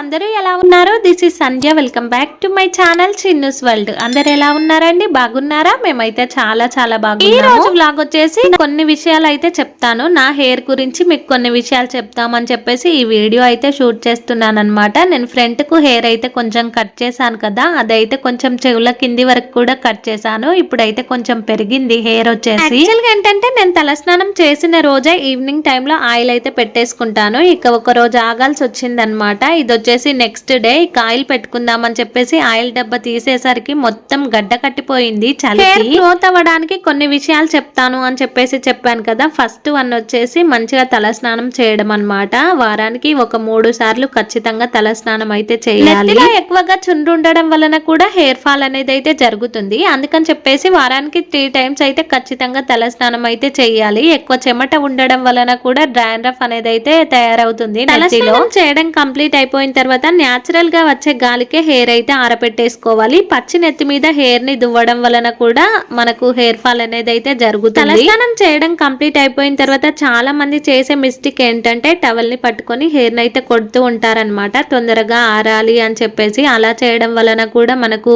అందరూ ఎలా ఉన్నారు? This is Sandhya welcome back to my channel Chinnu's world అందరు ఎలా ఉన్నారండి? బాగున్నారా? మేమైతే చాలా చాలా బాగున్నాము. ఈ రోజు వ్లాగ్ వచ్చేసి కొన్ని విషయాలు అయితే చెప్తాను. నా హెయిర్ గురించి మీకు కొన్ని విషయాలు చెప్తామని చెప్పేసి ఈ వీడియో అయితే షూట్ చేస్తున్నాను అనమాట నేను ఫ్రంట్కు హెయిర్ అయితే కొంచెం కట్ చేశాను కదా. అదైతే కొంచెం చెవుల కింది వరకు కూడా కట్ చేశాను. ఇప్పుడైతే కొంచెం పెరిగింది హెయిర్ వచ్చేసి. ఏంటంటే నేను తలస్నానం చేసిన రోజే ఈవినింగ్ టైంలో ఆయిల్ అయితే పెట్టేసుకుంటాను. ఇక ఒక రోజు ఆగాల్సి వచ్చిందనమాట ఇది వచ్చేసి నెక్స్ట్ డే ఇక ఆయిల్ పెట్టుకుందామని చెప్పేసి ఆయిల్ డబ్బా తీసేసరికి మొత్తం గడ్డ కట్టిపోయింది చలి గ్రోత్ అవ్వడానికి కొన్ని విషయాలు చెప్తాను అని చెప్పేసి చెప్పాను కదా. ఫస్ట్ వన్ వచ్చేసి మంచిగా తలస్నానం చేయడం అన్నమాట. వారానికి ఒక మూడు సార్లు ఖచ్చితంగా తలస్నానం అయితే చేయాలి. ఎక్కువగా చుండ్రు ఉండడం వలన కూడా హెయిర్ ఫాల్ అనేది అయితే జరుగుతుంది. అందుకని చెప్పేసి వారానికి త్రీ టైమ్స్ అయితే ఖచ్చితంగా తలస్నానం అయితే చేయాలి. ఎక్కువ చెమట ఉండడం వలన కూడా డ్రాండ్రఫ్ అనేది అయితే తయారవుతుంది నెత్తిలో. చేయడం కంప్లీట్ అయిపోయిన తర్వాత న్యాచురల్గా వచ్చే గాలికే హెయిర్ అయితే ఆరబెట్టేసుకోవాలి పచ్చి నెత్తి మీద హెయిర్ని దువ్వడం వలన కూడా మనకు హెయిర్ ఫాల్ అనేది అయితే జరుగుతుంది. తలస్నానం చేయడం కంప్లీట్ అయిపోయిన తర్వాత చాలా మంది చేసే మిస్టేక్ ఏంటంటే టవల్ని పట్టుకొని హెయిర్ని అయితే కొడుతూ ఉంటారనమాట తొందరగా ఆరాలి అని చెప్పేసి అలా చేయడం వలన కూడా మనకు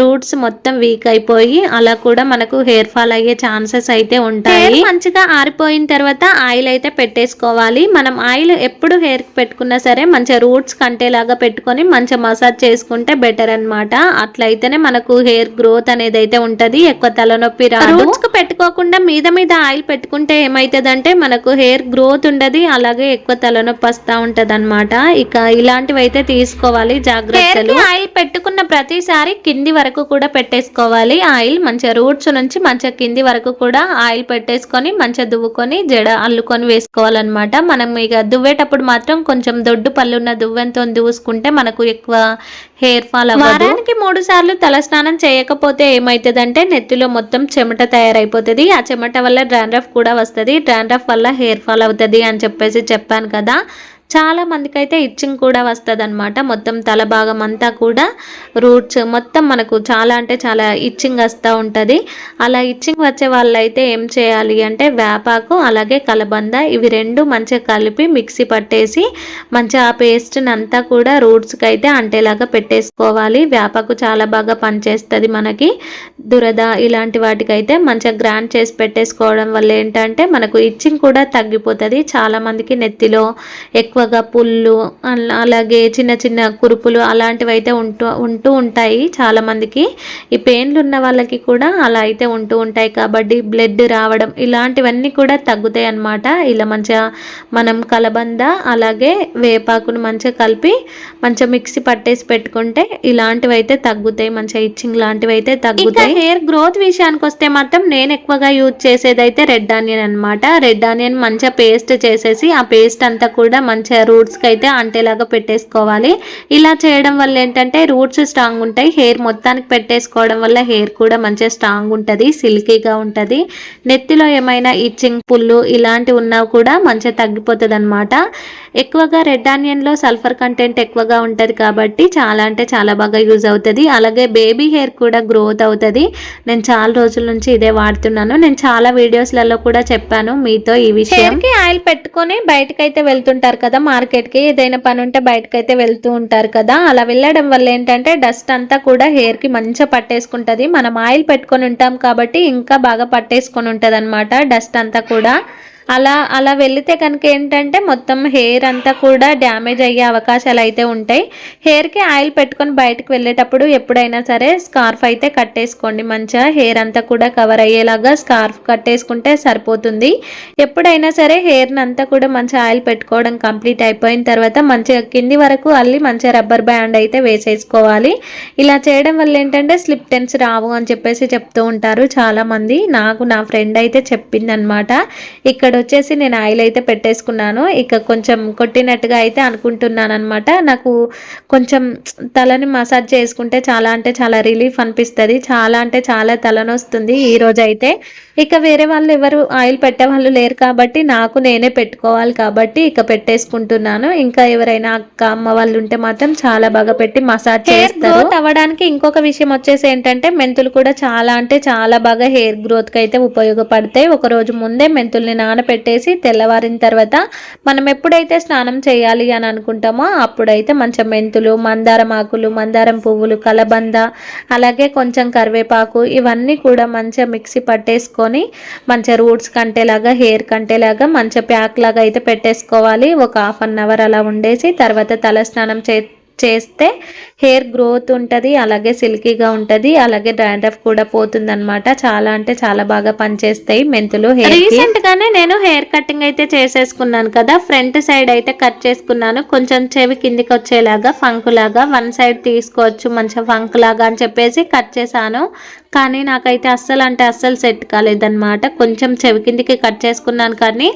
రూట్స్ మొత్తం వీక్ అయిపోయి అలా కూడా మనకు హెయిర్ ఫాల్ అయ్యే ఛాన్సెస్ అయితే ఉంటాయి. మంచిగా ఆరిపోయిన తర్వాత ఆయిల్ అయితే పెట్టేసుకోవాలి. మనం ఆయిల్ ఎప్పుడు హెయిర్ పెట్టుకున్నా సరే మంచిగా రూట్స్ కంటేలాగా పెట్టుకొని మంచిగా మసాజ్ చేసుకుంటే బెటర్ అన్నమాట. అట్లయితేనే మనకు హెయిర్ గ్రోత్ అనేది అయితే ఉంటది. ఎక్కువ తలనొప్పి రాదు. పెట్టుకోకుండా మీద మీద ఆయిల్ పెట్టుకుంటే ఏమవుతుందంటే మనకు హెయిర్ గ్రోత్ ఉండదు అలాగే ఎక్కువ తలనొప్పి వస్తా అనమాట ఇక ఇలాంటివి అయితే తీసుకోవాలి జాగ్రత్తలు. ఆయిల్ పెట్టుకున్న ప్రతిసారి కింది వరకు కూడా పెట్టేసుకోవాలి. ఆయిల్ మంచిగా రూట్స్ నుంచి మంచిగా కింది వరకు కూడా ఆయిల్ పెట్టేసుకొని మంచిగా దువ్వుకొని జడ అల్లుకొని వేసుకోవాలన్నమాట. మనం ఇక దువ్వేటప్పుడు మాత్రం కొంచెం దొడ్డు పళ్ళున్న దువ్వెంతో దూసుకుంటే మనకు ఎక్కువ హెయిర్ ఫాల్ వారానికి మూడు సార్లు తలస్నానం చేయకపోతే ఏమైతుందంటే నెత్తిలో మొత్తం చెమట తయారైపోతుంది. ఆ చెమట వల్ల డ్రాండ్రఫ్ కూడా వస్తుంది. డ్రాండ్రఫ్ వల్ల హెయిర్ ఫాల్ అవుతుంది అని చెప్పేసి చెప్పాను కదా. చాలా మందికి అయితే ఇచ్చింగ్ కూడా వస్తుంది అనమాట మొత్తం తల భాగం అంతా కూడా రూట్స్ మొత్తం మనకు చాలా అంటే చాలా ఇచ్చింగ్ వస్తూ ఉంటుంది. అలా ఇచ్చింగ్ వచ్చే వాళ్ళైతే ఏం చేయాలి అంటే వేపాకు అలాగే కలబంద ఇవి రెండు మంచిగా కలిపి మిక్సీ పట్టేసి మంచిగా ఆ పేస్ట్ని అంతా కూడా రూట్స్కి అయితే అంటేలాగా పెట్టేసుకోవాలి. వేపాకు చాలా బాగా పనిచేస్తుంది మనకి. దురద ఇలాంటి వాటికైతే మంచిగా గ్రాండ్ చేసి పెట్టేసుకోవడం వల్ల ఏంటంటే మనకు ఇచ్చింగ్ కూడా తగ్గిపోతుంది. చాలామందికి నెత్తిలో ఎక్కువ ఎక్కువగా పుళ్ళు అలాగే చిన్న చిన్న కురుపులు అలాంటివి అయితే ఉంటూ ఉంటూ ఉంటాయి చాలామందికి ఈ పెయిన్లు ఉన్న వాళ్ళకి కూడా అలా అయితే ఉంటూ ఉంటాయి. కాబట్టి బ్లడ్ రావడం ఇలాంటివన్నీ కూడా తగ్గుతాయి అన్నమాట. ఇలా మంచిగా మనం కలబంద అలాగే వేపాకును మంచిగా కలిపి మంచిగా మిక్సీ పట్టేసి పెట్టుకుంటే ఇలాంటివి అయితే తగ్గుతాయి. మంచిగా ఇచ్చింగ్ లాంటివి అయితే తగ్గుతాయి. హెయిర్ గ్రోత్ విషయానికి వస్తే మాత్రం నేను ఎక్కువగా యూజ్ చేసేది అయితే రెడ్ ఆనియన్ అనమాట రెడ్ ఆనియన్ మంచిగా పేస్ట్ చేసేసి ఆ పేస్ట్ అంతా కూడా మంచి మంచిగా రూట్స్కి అయితే అంటేలాగా పెట్టేసుకోవాలి. ఇలా చేయడం వల్ల ఏంటంటే రూట్స్ స్ట్రాంగ్ ఉంటాయి. హెయిర్ మొత్తానికి పెట్టేసుకోవడం వల్ల హెయిర్ కూడా మంచిగా స్ట్రాంగ్ ఉంటుంది సిల్కీగా ఉంటుంది. నెత్తిలో ఏమైనా ఇచ్చింగ్ పుల్లు ఇలాంటివి ఉన్నా కూడా మంచిగా తగ్గిపోతుంది అనమాట ఎక్కువగా రెడ్ ఆనియన్లో సల్ఫర్ కంటెంట్ ఎక్కువగా ఉంటుంది కాబట్టి చాలా అంటే చాలా బాగా యూజ్ అవుతుంది. అలాగే బేబీ హెయిర్ కూడా గ్రోత్ అవుతుంది. నేను చాలా రోజుల నుంచి ఇదే వాడుతున్నాను. నేను చాలా వీడియోస్లలో కూడా చెప్పాను మీతో ఈ విషయం. ఆయిల్ పెట్టుకొని బయటకైతే వెళ్తుంటారు కదా మార్కెట్కి ఏదైనా పని ఉంటే బయటకైతే వెళ్తూ ఉంటారు కదా. అలా వెళ్ళడం వల్ల ఏంటంటే డస్ట్ అంతా కూడా హెయిర్కి మంచిగా పట్టేసుకుంటుంది. మనం ఆయిల్ పెట్టుకొని ఉంటాం కాబట్టి ఇంకా బాగా పట్టేసుకొని ఉంటుంది డస్ట్ అంతా కూడా. అలా అలా వెళితే కనుక ఏంటంటే మొత్తం హెయిర్ అంతా కూడా డ్యామేజ్ అయ్యే అవకాశాలు అయితే ఉంటాయి. హెయిర్కి ఆయిల్ పెట్టుకొని బయటకు వెళ్ళేటప్పుడు ఎప్పుడైనా సరే స్కార్ఫ్ అయితే కట్టేసుకోండి. మంచిగా హెయిర్ అంతా కూడా కవర్ అయ్యేలాగా స్కార్ఫ్ కట్టేసుకుంటే సరిపోతుంది. ఎప్పుడైనా సరే హెయిర్ని అంతా కూడా మంచిగా ఆయిల్ పెట్టుకోవడం కంప్లీట్ అయిపోయిన తర్వాత మంచిగా కింది వరకు అల్లి మంచిగా రబ్బర్ బ్యాండ్ అయితే వేసేసుకోవాలి. ఇలా చేయడం వల్ల ఏంటంటే స్లిప్ టెన్స్ రావు అని చెప్పేసి చెప్తూ ఉంటారు చాలామంది. నాకు నా ఫ్రెండ్ అయితే చెప్పిందనమాట ఇక్కడ ఇక్కడ వచ్చేసి నేను ఆయిల్ అయితే పెట్టేసుకున్నాను. ఇక కొంచెం కొట్టినట్టుగా అయితే అనుకుంటున్నాను అనమాట నాకు కొంచెం తలని మసాజ్ చేసుకుంటే చాలా అంటే చాలా రిలీఫ్ అనిపిస్తుంది. చాలా అంటే చాలా తలనొస్తుంది ఈ రోజు అయితే ఇక వేరే వాళ్ళు ఎవరు ఆయిల్ పెట్టే వాళ్ళు లేరు కాబట్టి నాకు నేనే పెట్టుకోవాలి కాబట్టి ఇక పెట్టేసుకుంటున్నాను. ఇంకా ఎవరైనా అక్క అమ్మ వాళ్ళు ఉంటే మాత్రం చాలా బాగా పెట్టి మసాజ్ చేస్తారు. అవ్వడానికి ఇంకొక విషయం వచ్చేసి ఏంటంటే మెంతులు కూడా చాలా అంటే చాలా బాగా హెయిర్ గ్రోత్కి అయితే ఉపయోగపడతాయి. ఒక రోజు ముందే మెంతుల్ని నాన పెట్టేసి తెల్లవారిన తర్వాత మనం ఎప్పుడైతే స్నానం చేయాలి అని అనుకుంటామో అప్పుడైతే మంచిగా మెంతులు మందారం ఆకులు మందారం పువ్వులు కలబంద అలాగే కొంచెం కరివేపాకు ఇవన్నీ కూడా మంచిగా మిక్సీ పట్టేసుకొని మంచిగా రూట్స్ కంటేలాగా హెయిర్ కంటేలాగా మంచిగా ప్యాక్ లాగా అయితే పెట్టేసుకోవాలి. ఒక హాఫ్ అన్ అవర్ అలా ఉండేసి తర్వాత తల స్నానం చే చేస్తే హెయిర్ గ్రోత్ ఉంటుంది అలాగే సిల్కీగా ఉంటుంది అలాగే డాండ్రఫ్ కూడా పోతుంది అనమాట చాలా అంటే చాలా బాగా పనిచేస్తాయి మెంతులు హెయిర్ రీసెంట్ గానే నేను హెయిర్ కటింగ్ అయితే చేసేసుకున్నాను కదా ఫ్రంట్ సైడ్ అయితే కట్ చేసుకున్నాను. కొంచెం చెవి కిందికి వచ్చేలాగా ఫంక్ లాగా వన్ సైడ్ తీసుకోవచ్చు మంచిగా ఫంక్ లాగా అని చెప్పేసి కట్ చేశాను. కానీ నాకైతే అస్సలు అంటే అస్సలు సెట్ కాలేదన్నమాట. కొంచెం చెవి కిందికి కట్ చేసుకున్నాను కానీ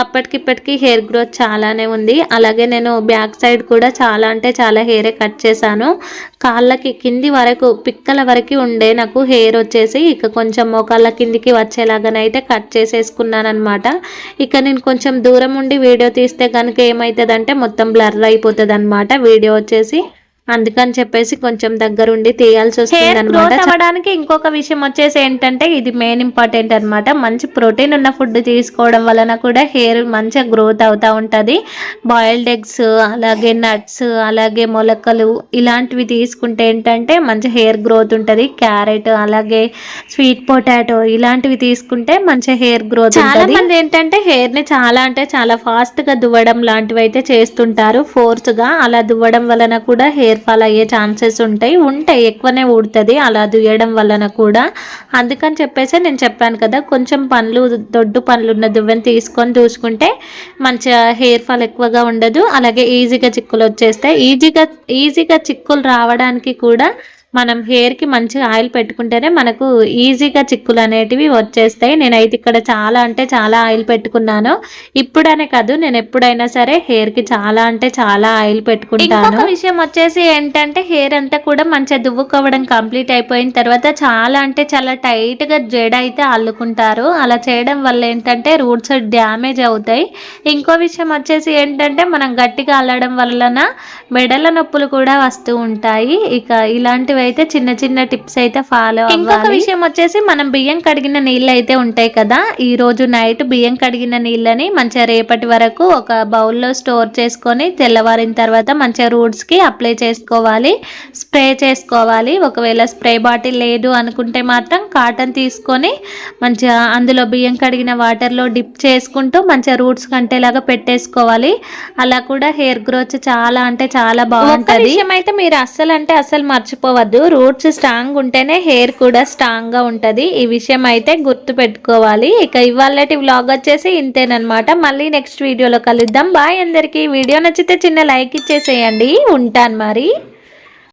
అప్పటికిప్పటికి హెయిర్ గ్రోత్ చాలానే ఉంది. అలాగే నేను బ్యాక్ సైడ్ కూడా చాలా అంటే చాలా హెయిరే కట్ చేశాను. కాళ్ళకి కింది వరకు పిక్కల వరకు ఉండే నాకు హెయిర్ వచ్చేసి ఇక కొంచెం మోకాళ్ళ కిందికి వచ్చేలాగానైతే కట్ చేసేసుకున్నాను అనమాట ఇక నేను కొంచెం దూరం ఉండి వీడియో తీస్తే కనుక ఏమవుతుందంటే మొత్తం బ్లర్ అయిపోతుంది అనమాట వీడియో వచ్చేసి అందుకని చెప్పేసి కొంచెం దగ్గరుండి తీయాల్సి వస్తుంది అనమాట అవ్వడానికి ఇంకొక విషయం వచ్చేసి ఏంటంటే ఇది మెయిన్ ఇంపార్టెంట్ అనమాట మంచి ప్రోటీన్ ఉన్న ఫుడ్ తీసుకోవడం వలన కూడా హెయిర్ మంచిగా గ్రోత్ అవుతూ ఉంటుంది. బాయిల్డ్ ఎగ్స్ అలాగే నట్స్ అలాగే మొలకలు ఇలాంటివి తీసుకుంటే ఏంటంటే మంచి హెయిర్ గ్రోత్ ఉంటుంది. క్యారెట్ అలాగే స్వీట్ పొటాటో ఇలాంటివి తీసుకుంటే మంచి హెయిర్ గ్రోత్ చాలా మంది ఏంటంటే హెయిర్ని చాలా అంటే చాలా ఫాస్ట్గా దువ్వడం లాంటివి అయితే చేస్తుంటారు. ఫోర్స్గా అలా దువ్వడం వలన కూడా హెయిర్ హెయిర్ ఫాల్ అయ్యే ఛాన్సెస్ ఉంటాయి ఉంటాయి ఎక్కువనే ఊడుతుంది అలా దుయ్యడం వలన కూడా. అందుకని చెప్పేసి నేను చెప్పాను కదా కొంచెం పనులు దొడ్డు పనులు ఉన్న దువ్వెని తీసుకొని చూసుకుంటే మంచిగా హెయిర్ ఫాల్ ఎక్కువగా ఉండదు. అలాగే ఈజీగా చిక్కులు వచ్చేస్తాయి. ఈజీగా ఈజీగా చిక్కులు రావడానికి కూడా మనం హెయిర్కి మంచిగా ఆయిల్ పెట్టుకుంటేనే మనకు ఈజీగా చిక్కులు అనేటివి వచ్చేస్తాయి. నేనైతే ఇక్కడ చాలా అంటే చాలా ఆయిల్ పెట్టుకున్నాను. ఇప్పుడనే కాదు నేను ఎప్పుడైనా సరే హెయిర్కి చాలా అంటే చాలా ఆయిల్ పెట్టుకుంటాను. విషయం వచ్చేసి ఏంటంటే హెయిర్ అంతా కూడా మంచిగా దువ్వుకోవడం కంప్లీట్ అయిపోయిన తర్వాత చాలా అంటే చాలా టైట్గా జడ అయితే అల్లుకుంటారు. అలా చేయడం వల్ల ఏంటంటే రూట్స్ డ్యామేజ్ అవుతాయి. ఇంకో విషయం వచ్చేసి ఏంటంటే మనం గట్టిగా అల్లడం వలన మెడల నొప్పులు కూడా వస్తూ ఉంటాయి. ఇక ఇలాంటివి అయితే చిన్న చిన్న టిప్స్ అయితే ఫాలో ఇంకొక విషయం వచ్చేసి మనం బియ్యం కడిగిన నీళ్ళు అయితే ఉంటాయి కదా ఈ రోజు నైట్ బియ్యం కడిగిన నీళ్ళని మంచిగా రేపటి వరకు ఒక బౌల్లో స్టోర్ చేసుకొని తెల్లవారిన తర్వాత మంచిగా రూట్స్కి అప్లై చేసుకోవాలి స్ప్రే చేసుకోవాలి. ఒకవేళ స్ప్రే బాటిల్ లేదు అనుకుంటే మాత్రం కాటన్ తీసుకొని మంచిగా అందులో బియ్యం కడిగిన వాటర్లో డిప్ చేసుకుంటూ మంచిగా రూట్స్ కంటేలాగా పెట్టేసుకోవాలి. అలా కూడా హెయిర్ గ్రోత్ చాలా అంటే చాలా బాగుంటుంది. అయితే మీరు అస్సలు అంటే అస్సలు మర్చిపోవద్దు. కాదు రూట్స్ స్ట్రాంగ్ ఉంటేనే హెయిర్ కూడా స్ట్రాంగ్గా ఉంటుంది. ఈ విషయం అయితే గుర్తు పెట్టుకోవాలి. ఇక ఇవాళటి వ్లాగ్ వచ్చేసి ఇంతేనమాట మళ్ళీ నెక్స్ట్ వీడియోలో కలుద్దాం. బాయ్ అందరికీ. వీడియో నచ్చితే చిన్న లైక్ ఇచ్చేసేయండి. ఉంటాను మరి.